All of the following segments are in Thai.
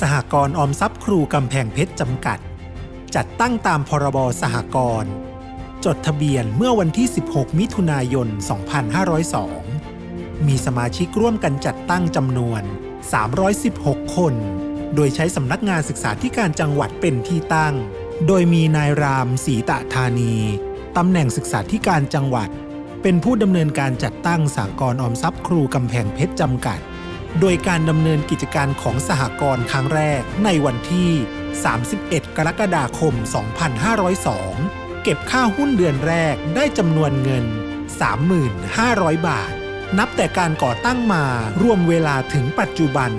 สหกรณ์ออมทรัพย์ครูกำแพงเพชรจำกัด จัดตั้งตามพรบสหกรณ์จดทะเบียนเมื่อวันที่ 16 มิถุนายน 2502 มีสมาชิกร่วมกันจัดตั้งจำนวน 316 คน โดยใช้สำนักงานศึกษาธิการจังหวัดเป็นที่ตั้ง โดยมีนายรามศรีตะธานี ตำแหน่งศึกษาธิการจังหวัด เป็นผู้ดำเนินการจัดตั้งสากลออมทรัพย์ครูกำแพงเพชรจำกัด โดยการดำเนินกิจการของสหกรณ์ครั้งแรกในวันที่ 31 กรกฎาคม 2502 เก็บค่าหุ้นเดือนแรกได้จำนวนเงิน 3,500 บาท นับแต่การก่อตั้งมารวมเวลาถึงปัจจุบัน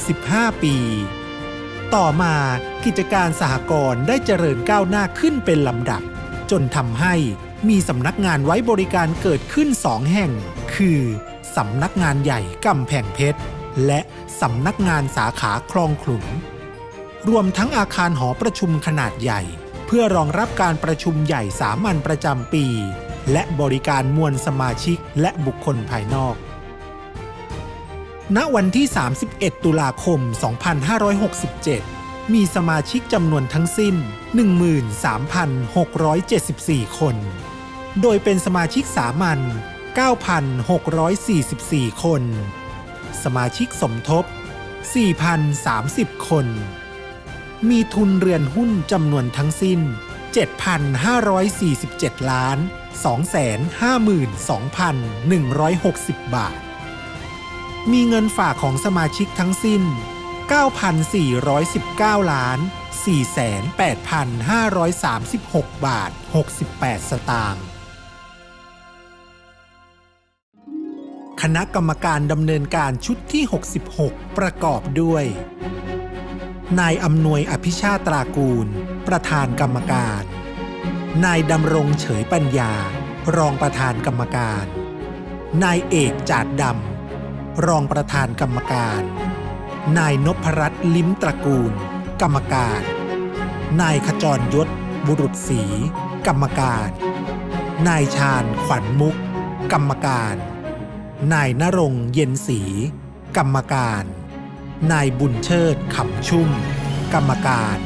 65 ปี ต่อมากิจการสหกรณ์ได้เจริญก้าวหน้าขึ้นเป็นลำดับ จนทำให้มีสำนักงานไว้บริการเกิดขึ้นสองแห่ง คือ สำนักงานใหญ่กำแพงเพชร และสำนักงานสาขาคลองขลุง รวมทั้งอาคารหอประชุมขนาดใหญ่ เพื่อรองรับการประชุมใหญ่สามัญประจำปี และบริการมวลสมาชิกและบุคคลภายนอก ณวันที่ 31 ตุลาคม 2567 มีสมาชิกจำนวนทั้งสิ้น 13,674 คน โดยเป็นสมาชิกสามัญ 9,644 คน สมาชิกสมทบ 4,030 คน มีทุนเรือนหุ้นจำนวนทั้งสิ้น 7,547 ล้าน 252,160 บาท มีเงินฝากของสมาชิกทั้งสิ้น 9,419 ล้าน 48,536 บาท 68 สตางค์ คณะกรรมการดำเนินการชุดที่ 66 ประกอบด้วย นายอำนวยอภิชาตรากูล ประธานกรรมการ นายดำรงเฉยปัญญา รองประธานกรรมการ นายเอกจาดดำ รองประธานกรรมการ นายนพรัตน์ลิ้มตระกูล กรรมการ นายขจรยศ บุรุษศรี กรรมการ นายชาญขวัญมุก กรรมการ นายนรงเย็นศรีกรรมการ นายบุญเชิดขำชุ่ม กรรมการ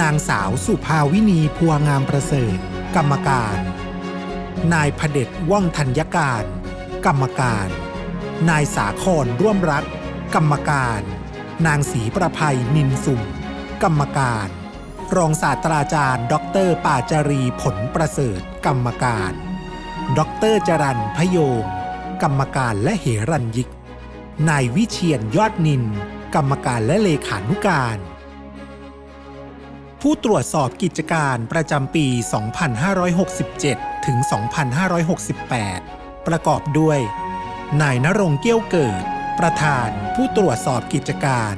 นางสาวสุภาวินีพัวงามประเสริฐ กรรมการ นายพเด็จว่องธัญการ กรรมการ นายสาครร่วมรัก กรรมการ นางศรีประภัยนินสุ่ม กรรมการ รองศาสตราจารย์ ดรปาจารีผลประเสริฐ กรรมการ ดรจรันพโยม กรรมการและเหรัญยิก นายวิเชียนยอดนิน กรรมการและเลขานุการ ผู้ตรวจสอบกิจการประจำปี 2567 ถึง 2568 ประกอบด้วย นายนรงเกี้ยวเกิด ประธานผู้ตรวจสอบกิจการ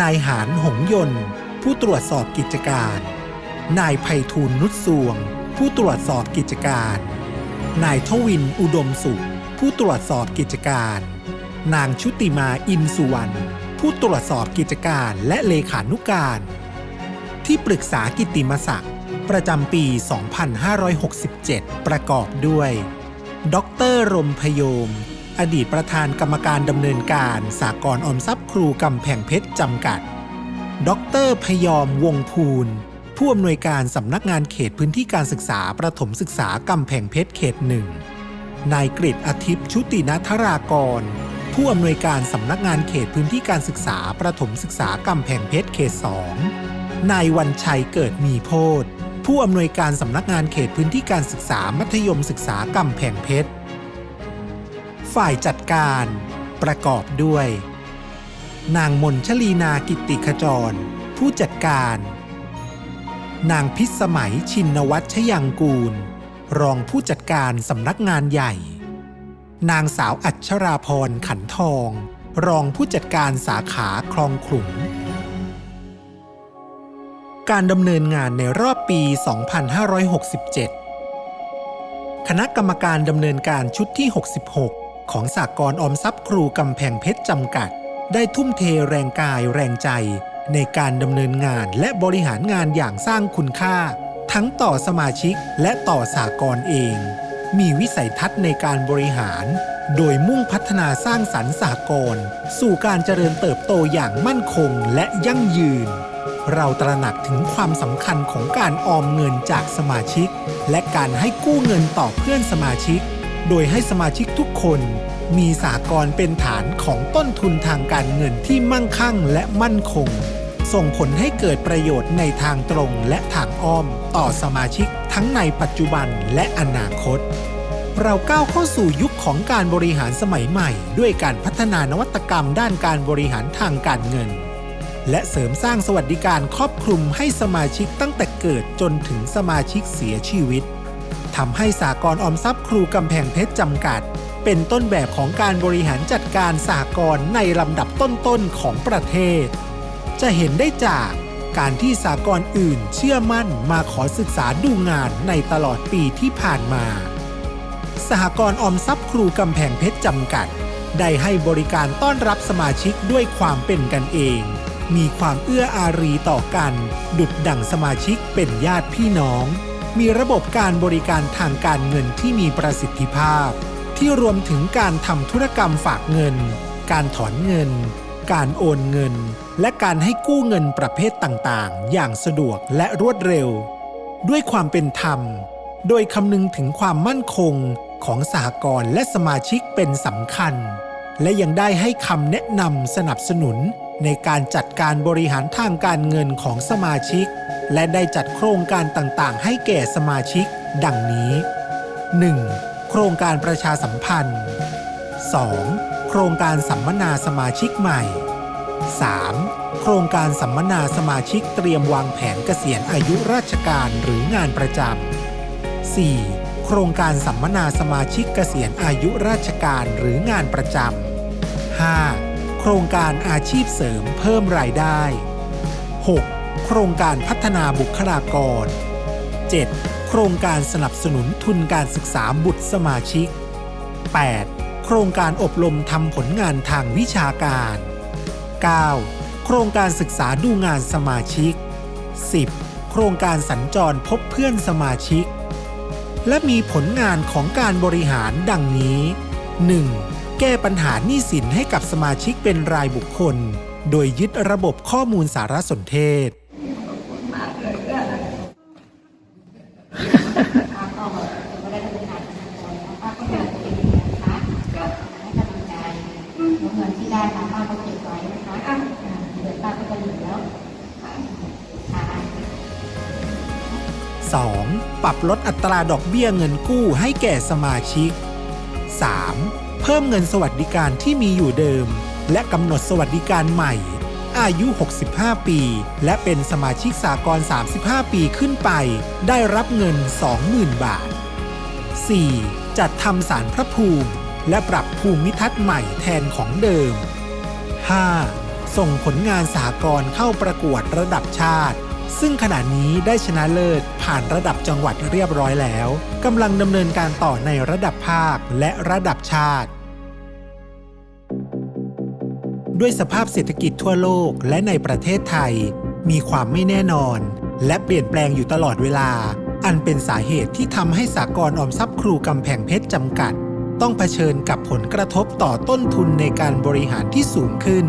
นายหานหงยนต์ ผู้ตรวจสอบกิจการ นายไพฑูรย์นุชสวง ผู้ตรวจสอบกิจการนายทวินอุดมสุข ผู้ตรวจสอบกิจการ นางชุติมาอินสุวรรณผู้ตรวจสอบกิจการและเลขานุการ ที่ปรึกษากิติมศักดิ์ประจำปี 2567 ประกอบด้วย ดรรมพยม อดีตประธานกรรมการดำเนินการสากลออมทรัพย์ครูกำแพงเพชรจำกัด ดรพยอมวงภูลผู้อำนวยการสำนักงานเขตพื้นที่การศึกษาประถมศึกษากำแพงเพชรเขตหนึ่ง นายกฤษอาทิตย์ชุตินัทรากร ผู้อำนวยการสำนักงานเขตพื้นที่การศึกษาประถมศึกษากำแพงเพชรเขตสองนายวันชัยเกิดมีโพธผู้อำนวยการสำนักงานเขตพื้นที่การศึกษามัธยมศึกษากำแพงเพชร ฝ่ายจัดการ ประกอบด้วย นางมนชลีนากิติขจร ผู้จัดการ นางพิสมัยชินวัชยังกูล รองผู้จัดการสำนักงานใหญ่ นางสาวอัชราพรขันทอง รองผู้จัดการสาขาคลองขลุงการดำเนินงานในรอบปี 2567 คณะกรรมการดำเนินการชุดที่ 66 ของสากลออมทรัพย์ครูกำแพงเพชรจำกัด ได้ทุ่มเทแรงกายแรงใจในการดำเนินงานและบริหารงานอย่างสร้างคุณค่า ทั้งต่อสมาชิกและต่อสากลเอง มีวิสัยทัศน์ในการบริหาร โดยมุ่งพัฒนาสร้างสรรค์สหกรณ์สู่การเจริญเติบโตอย่างมั่นคงและยั่งยืน เราตระหนักถึงความสำคัญของการออมเงินจากสมาชิก และการให้กู้เงินต่อเพื่อนสมาชิก โดยให้สมาชิกทุกคน มีสากลเป็นฐานของต้นทุนทางการเงินที่มั่งคั่งและมั่นคง ส่งผลให้เกิดประโยชน์ในทางตรงและทางอ้อม ต่อสมาชิกทั้งในปัจจุบันและอนาคต เราก้าวเข้าสู่ยุคของการบริหารสมัยใหม่ ด้วยการพัฒนานวัตกรรมด้านการบริหารทางการเงิน และเสริมสร้างสวัสดิการครอบคลุมให้สมาชิกตั้งแต่เกิดจนถึงสมาชิกเสียชีวิตทำให้สากลออมทรัพย์ครูกำแพงเพชรจำกัด เป็นต้นแบบของการบริหารจัดการสากลในลำดับต้นๆของประเทศ จะเห็นได้จากการที่สากลอื่นเชื่อมั่นมาขอศึกษาดูงานในตลอดปีที่ผ่านมา สหกรณ์ออมทรัพย์ครูกำแพงเพชรจำกัด ได้ให้บริการต้อนรับสมาชิกด้วยความเป็นกันเอง มีความเอื้ออารีต่อกัน ดุดดั่งสมาชิกเป็นญาติพี่น้อง มีระบบการบริการทางการเงินที่มีประสิทธิภาพ ที่รวมถึงการทำธุรกรรมฝากเงิน การถอนเงิน การโอนเงิน และการให้กู้เงินประเภทต่างๆ อย่างสะดวกและรวดเร็ว ด้วยความเป็นธรรม โดยคำนึงถึงความมั่นคงของสหกรณ์และสมาชิกเป็นสำคัญ และยังได้ให้คำแนะนำสนับสนุนในการจัดการบริหารทางการเงินของสมาชิก และได้จัดโครงการต่างๆ ให้แก่สมาชิก ดังนี้ 1. โครงการประชาสัมพันธ์ 2. โครงการสัมมนาสมาชิกใหม่ 3. โครงการสัมมนาสมาชิกเตรียมวางแผนเกษียณอายุราชการหรืองานประจำ 4. โครงการสัมมนาสมาชิกเกษียณอายุราชการหรืองานประจำ 5. โครงการอาชีพเสริมเพิ่มรายได้ 6. โครงการพัฒนาบุคลากร 7. โครงการสนับสนุนทุนการศึกษาบุตรสมาชิก 8. โครงการอบรมทำผลงานทางวิชาการ 9. โครงการศึกษาดูงานสมาชิก 10. โครงการสัญจรพบเพื่อนสมาชิก และมีผลงานของการบริหารดังนี้ 1. แก้ปัญหาหนี้สินให้กับสมาชิกเป็นรายบุคคล โดยยึดระบบข้อมูลสารสนเทศ 2. ปรับลดอัตราดอกเบี้ยเงินกู้ให้แก่สมาชิก 3. เพิ่มเงินสวัสดิการที่มีอยู่เดิม และกำหนดสวัสดิการใหม่ อายุ 65 ปี และเป็นสมาชิกสากล35 ปีขึ้นไป ได้รับเงิน 20,000 บาท 4. จัดทำสารพระภูมิ และปรับภูมิทัศน์ใหม่แทนของเดิม 5. ส่งผลงานสากลเข้าประกวดระดับชาติ ซึ่งขณะนี้ได้ชนะเลิศผ่านระดับจังหวัดเรียบร้อยแล้วกำลังดำเนินการต่อในระดับภาคและระดับชาติ ด้วยสภาพเศรษฐกิจทั่วโลกและในประเทศไทย มีความไม่แน่นอน และเปลี่ยนแปลงอยู่ตลอดเวลา อันเป็นสาเหตุที่ทำให้สากลออมทรัพย์ครูกำแพงเพชรจำกัด ต้องเผชิญกับผลกระทบต่อต้นทุนในการบริหารที่สูงขึ้น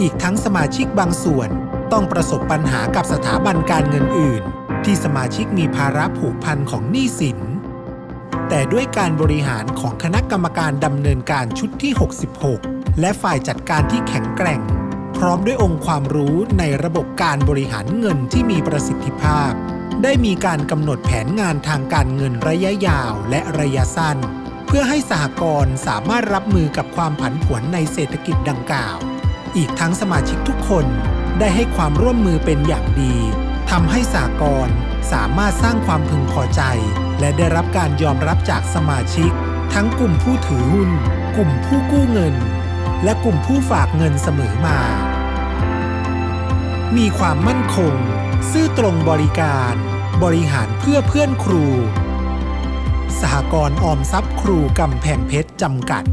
อีกทั้งสมาชิกบางส่วน ต้องประสบปัญหากับสถาบันการเงินอื่น ที่สมาชิกมีภาระผูกพันของหนี้สิน แต่ด้วยการบริหารของคณะกรรมการดำเนินการชุดที่ 66 และฝ่ายจัดการที่แข็งแกร่ง พร้อมด้วยองค์ความรู้ในระบบการบริหารเงินที่มีประสิทธิภาพ ได้มีการกำหนดแผนงานทางการเงินระยะยาวและระยะสั้น เพื่อให้สหกรณ์สามารถรับมือกับความผันผวนในเศรษฐกิจดังกล่าว อีกทั้งสมาชิกทุกคน ได้ให้ความร่วมมือเป็นอย่างดีทำให้สากลสามารถสร้างความพึงพอใจ และได้รับการยอมรับจากสมาชิก ทั้งกลุ่มผู้ถือหุ้น กลุ่มผู้กู้เงิน และกลุ่มผู้ฝากเงินเสมอมา มีความมั่นคง ซื่อตรงบริการ บริหารเพื่อเพื่อนครู สหกรณ์ออมทรัพย์ครูกำแพงเพชรจำกัด